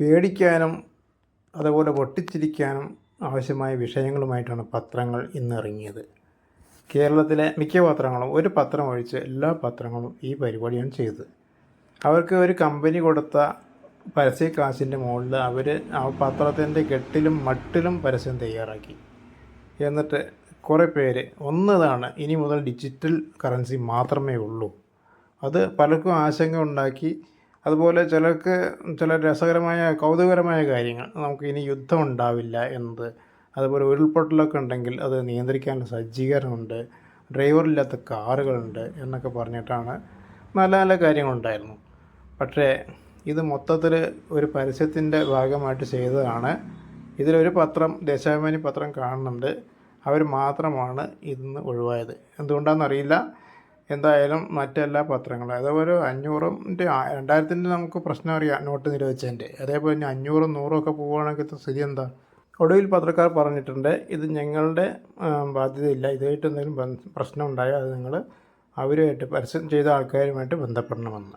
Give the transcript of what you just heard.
പേടിക്കാനും അതുപോലെ പൊട്ടിച്ചിരിക്കാനും ആവശ്യമായ വിഷയങ്ങളുമായിട്ടാണ് പത്രങ്ങൾ ഇന്നിറങ്ങിയത്. കേരളത്തിലെ മിക്ക പത്രങ്ങളും ഒരു പത്രം ഒഴിച്ച് എല്ലാ പത്രങ്ങളും ഈ പരിപാടിയാണ് ചെയ്തത്. അവർക്ക് ഒരു കമ്പനി കൊടുത്ത പരസ്യ കാശിന്റെ മുകളിൽ അവർ ആ പത്രത്തിന്റെ കെട്ടിലും മട്ടിലും പരസ്യം തയ്യാറാക്കി. എന്നിട്ട് കുറേ പേര് ഒന്നതാണ് ഇനി മുതൽ ഡിജിറ്റൽ കറൻസി മാത്രമേ ഉള്ളൂ. അത് പലർക്കും ആശങ്ക ഉണ്ടാക്കി അതുപോലെ ചിലർക്ക് ചില രസകരമായ കൗതുകകരമായ കാര്യങ്ങൾ. നമുക്ക് ഇനി യുദ്ധം ഉണ്ടാവില്ല എന്നത്. അതുപോലെ ഉരുൾപൊട്ടലൊക്കെ ഉണ്ടെങ്കിൽ അത് നിയന്ത്രിക്കാനുള്ള സജ്ജീകരണമുണ്ട്. ഡ്രൈവറില്ലാത്ത കാറുകളുണ്ട് എന്നൊക്കെ പറഞ്ഞിട്ടാണ് നല്ല നല്ല കാര്യങ്ങളുണ്ടായിരുന്നു. പക്ഷേ ഇത് മൊത്തത്തിൽ ഒരു പരസ്യത്തിന്റെ ഭാഗമായിട്ട് ചെയ്തതാണ്. ഇതിലൊരു പത്രം ദേശാഭിമാനി പത്രം കാണുന്നുണ്ട്. അവർ മാത്രമാണ് ഇതിന്ന് ഒഴിവായത്. എന്തുകൊണ്ടാണെന്നറിയില്ല. എന്തായാലും മറ്റെല്ലാ പത്രങ്ങളും. അതേപോലെ അഞ്ഞൂറിന്റെ രണ്ടായിരത്തിന്റെ നമുക്ക് പ്രശ്നം അറിയാം നോട്ട് നിരോധിച്ചതിന്റെ. അതേപോലെ തന്നെ അഞ്ഞൂറും നൂറും ഒക്കെ പോവുകയാണെങ്കിൽ സ്ഥിതി എന്താ? ഒടുവിൽ പത്രക്കാർ പറഞ്ഞിട്ടുണ്ട് ഇത് ഞങ്ങളുടെ ബാധ്യതയില്ല. ഇതായിട്ട് എന്തെങ്കിലും പ്രശ്നം ഉണ്ടായാൽ അത് നിങ്ങൾ അവരുമായിട്ട് പരസ്യം ചെയ്ത ആൾക്കാരുമായിട്ട് ബന്ധപ്പെടണമെന്ന്.